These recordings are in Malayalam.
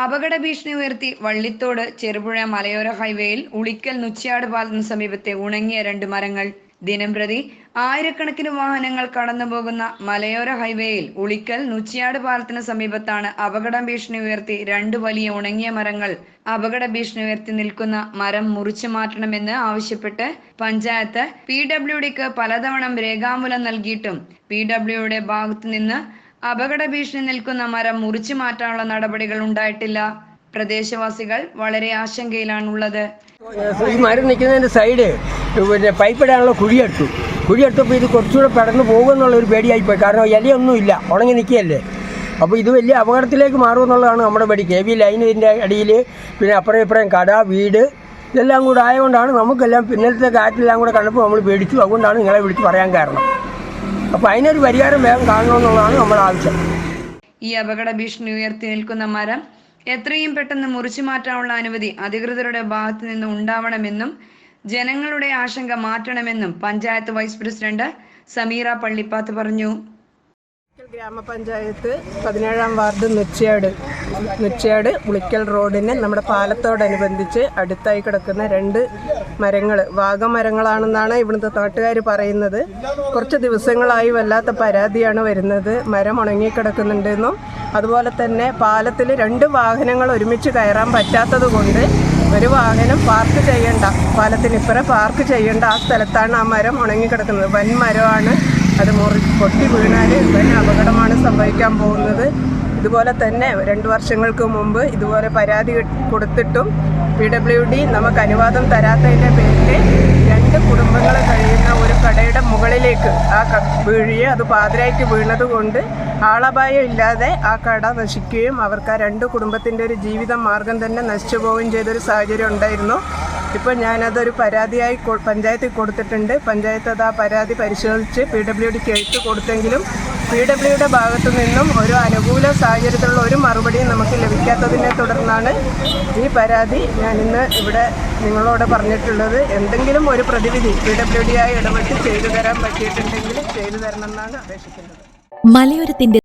അപകട ഭീഷണി ഉയർത്തി വള്ളിത്തോട് ചെറുപുഴ മലയോര ഹൈവേയിൽ ഉളിക്കൽ നുച്ചിയാട് പാലത്തിന് സമീപത്തെ ഉണങ്ങിയ രണ്ട് മരങ്ങൾ. ദിനംപ്രതി ആയിരക്കണക്കിന് വാഹനങ്ങൾ കടന്നുപോകുന്ന മലയോര ഹൈവേയിൽ ഉളിക്കൽ നുച്ചിയാട് പാലത്തിന് സമീപത്താണ് അപകട ഭീഷണി ഉയർത്തി രണ്ട് വലിയ ഉണങ്ങിയ മരങ്ങൾ. അപകട ഭീഷണി ഉയർത്തി നിൽക്കുന്ന മരം മുറിച്ചു മാറ്റണമെന്ന് ആവശ്യപ്പെട്ട് പഞ്ചായത്ത് പി ഡബ്ല്യു ഡിക്ക് പലതവണ രേഖാമൂലം നൽകിയിട്ടും പി ഡബ്ല്യുയുടെ ഭാഗത്തു നിന്ന് അപകട ഭീഷണി നിൽക്കുന്ന മരം മുറിച്ചു മാറ്റാനുള്ള നടപടികൾ ഉണ്ടായിട്ടില്ല. പ്രദേശവാസികൾ വളരെ ആശങ്കയിലാണുള്ളത്. ഈ മരം നിൽക്കുന്നതിന്റെ സൈഡ് പിന്നെ പൈപ്പ് ഇടാനുള്ള കുഴിയെടുത്തു. കുഴിയെടുത്തപ്പോൾ ഇത് കുറച്ചുകൂടെ പടർന്നു പോകുമെന്നുള്ള ഒരു പേടിയായി പോയി കാരണം ഇലയൊന്നും ഇല്ല ഉണങ്ങി നിൽക്കുകയല്ലേ. അപ്പോൾ ഇത് വലിയ അപകടത്തിലേക്ക് മാറുമെന്നുള്ളതാണ് നമ്മുടെ പേടി. കെ വി ലൈനിന്റെ അടിയിൽ പിന്നെ അപ്പുറം ഇപ്പുറം കട വീട് ഇതെല്ലാം കൂടെ ആയതുകൊണ്ടാണ് നമുക്കെല്ലാം പിന്നലത്തെ കാറ്റെല്ലാം കൂടെ കണ്ടപ്പോൾ നമ്മൾ പേടിച്ചു. അതുകൊണ്ടാണ് നിങ്ങളെ വിളിച്ച് പറയാൻ കാരണം. അപ്പോൾ അതിനൊരു പരിഹാരം വേഗം കാണണമെന്നുള്ളതാണ് നമ്മുടെ ആവശ്യം. ഈ അപകട ഭീഷണി ഉയർത്തി നിൽക്കുന്ന മരം എത്രയും പെട്ടെന്ന് മുറിച്ചു മാറ്റാനുള്ള അനുമതി അധികൃതരുടെ ഭാഗത്തു നിന്ന് ഉണ്ടാവണമെന്നും ജനങ്ങളുടെ ആശങ്ക മാറ്റണമെന്നും പഞ്ചായത്ത് വൈസ് പ്രസിഡന്റ് സമീറ പള്ളിപ്പാത്ത് പറഞ്ഞു. ഗ്രാമപഞ്ചായത്ത് പതിനേഴാം വാർഡ് നുച്ചയാട്. നുച്ചയാട് ഉളിക്കൽ റോഡിന് നമ്മുടെ പാലത്തോടനുബന്ധിച്ച് അടുത്തായി കിടക്കുന്ന രണ്ട് മരങ്ങൾ വാഗമരങ്ങളാണെന്നാണ് ഇവിടുത്തെ നാട്ടുകാർ പറയുന്നത്. കുറച്ച് ദിവസങ്ങളായി വല്ലാത്ത പരാതിയാണ് വരുന്നത്. മരം ഉണങ്ങിക്കിടക്കുന്നുണ്ടെന്നും അതുപോലെ തന്നെ പാലത്തിൽ രണ്ട് വാഹനങ്ങൾ ഒരുമിച്ച് കയറാൻ പറ്റാത്തത് കൊണ്ട് ഒരു വാഹനം പാർക്ക് ചെയ്യേണ്ട പാലത്തിനിപ്പുറം പാർക്ക് ചെയ്യേണ്ട ആ സ്ഥലത്താണ് ആ മരം ഉണങ്ങിക്കിടക്കുന്നത്. വൻ മരമാണ് അത് മുറി പൊട്ടി വീണാൽ വലിയ അപകടമാണ് സംഭവിക്കാൻ പോകുന്നത്. ഇതുപോലെ തന്നെ രണ്ട് വർഷങ്ങൾക്ക് മുമ്പ് ഇതുപോലെ പരാതി കൊടുത്തിട്ടും പി ഡബ്ല്യു ഡി നമുക്ക് അനുവാദം തരാത്തതിന്റെ പേരിൽ രണ്ട് കുടുംബങ്ങൾ കഴിയുന്ന ഒരു കടയുടെ മുകളിലേക്ക് ആ വീഴുകയും അത് പാതിരായിട്ട് വീണത് കൊണ്ട് ആളപായം ഇല്ലാതെ ആ കട നശിക്കുകയും അവർക്ക് ആ രണ്ട് കുടുംബത്തിന്റെ ഒരു ജീവിത മാർഗം തന്നെ നശിച്ചു പോവുകയും ചെയ്തൊരു സാഹചര്യം ഉണ്ടായിരുന്നു. ഇപ്പോൾ ഞാനതൊരു പരാതിയായി പഞ്ചായത്തിൽ കൊടുത്തിട്ടുണ്ട്. പഞ്ചായത്ത് അത് ആ പരാതി പരിശോധിച്ച് പി ഡബ്ല്യു ഡിക്ക് എഴുത്ത് കൊടുത്തെങ്കിലും പി ഡബ്ല്യുയുടെ ഭാഗത്തു നിന്നും ഒരു അനുകൂല സാഹചര്യത്തിലുള്ള ഒരു മറുപടിയും നമുക്ക് ലഭിക്കാത്തതിനെ തുടർന്നാണ് ഈ പരാതി ഞാൻ ഇന്ന് ഇവിടെ നിങ്ങളോട് പറഞ്ഞിട്ടുള്ളത്. എന്തെങ്കിലും ഒരു പ്രതിവിധി പി ഡബ്ല്യു ഡി ആയി ഇടപെട്ട് ചെയ്തു തരാൻ പറ്റിയിട്ടുണ്ടെങ്കിൽ ചെയ്തു തരണമെന്നാണ് അപേക്ഷിക്കുന്നത്. മലയോരത്തിന്റെ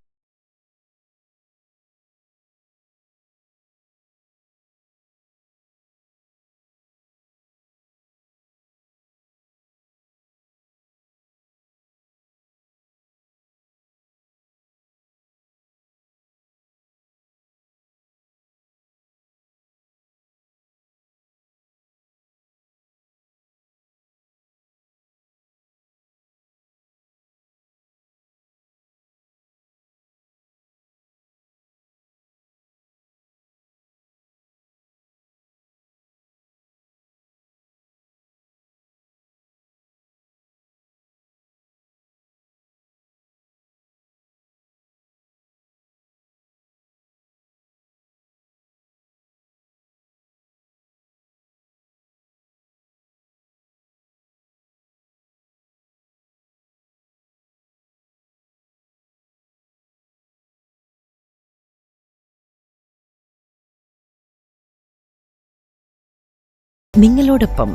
നിങ്ങളോടൊപ്പം